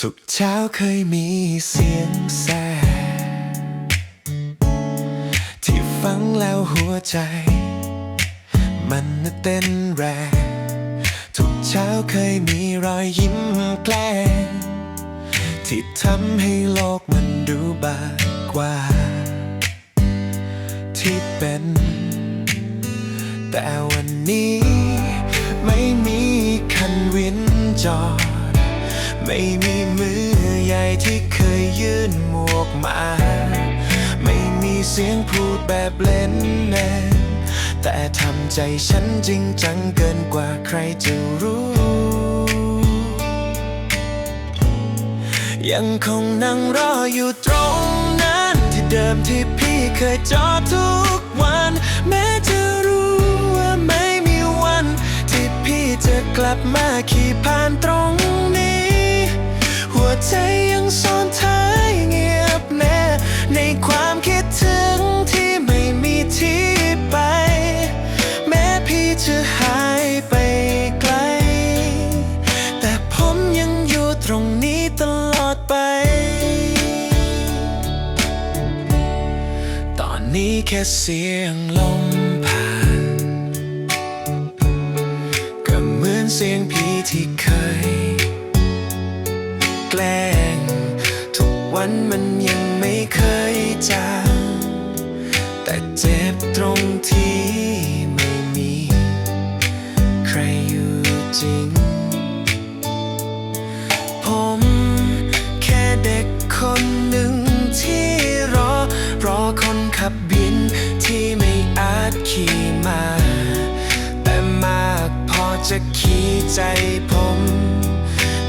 ทุกเช้าเคยมีเสียงแสที่ฟังแล้วหัวใจ มันเต้นแรง ทุกเช้าเคยมีรอยยิ้มแกล้งที่ทำให้โลกมันดูบางกว่า ที่เป็น แต่วันนี้ไม่มีคันวินจอด ไม่มีมือใหญ่ที่เคยยื่นหมวกมา ไม่มีเสียงพูดแบบเล่นแนนแต่ทำใจฉันจริงจังเกินกว่าใครจะรู้ ยังคงนั่งรออยู่ตรงนั้น ที่เดิมที่พี่เคยจอดทุกวัน แม้จะรู้ว่าไม่มีวัน ที่พี่จะกลับมาขี่ผ่านตรง จะหายไปไกล แต่ผมยังอยู่ตรงนี้ตลอดไป ตอนนี้แค่เสียงลมผ่าน ก็เหมือนเสียงพี่ที่เคย แกล้ง ทุกวันมันยังไม่เคยจางแต่เจ็บตรงที่ จริง ผมแค่เด็กคนหนึ่งที่รอ รอคนขับบินที่ไม่อาจขี่มา แต่มากพอจะขี่ใจผม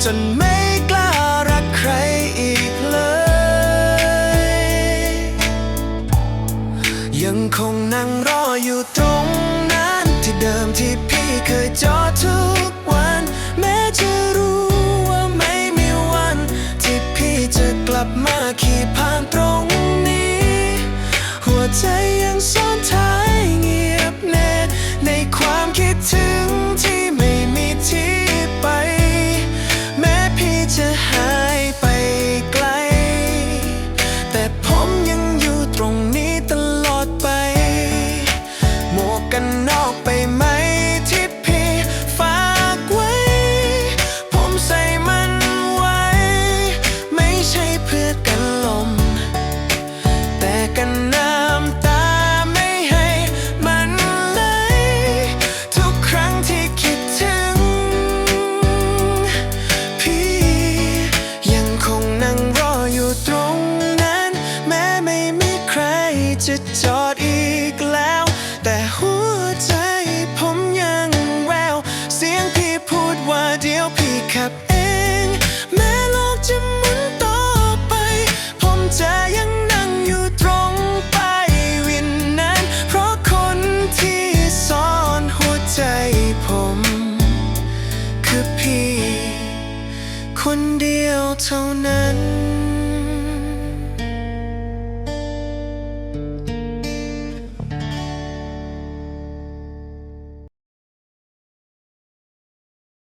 จนไม่กล้ารักใครอีกเลย ยังคงนั่งรออยู่ตรงนั้นที่เดิมที่พี่เคยจอดทุก จอดอีกแล้ว แต่หัวใจผมยังแวว เสียงพี่พูดว่าเดี๋ยวพี่ขับเอง แม้โลกจะหมุนต่อไป ผมจะยังนั่งอยู่ตรงไปวินนั้น เพราะคนที่ซ่อนหัวใจผม คือพี่ คนเดียวเท่านั้น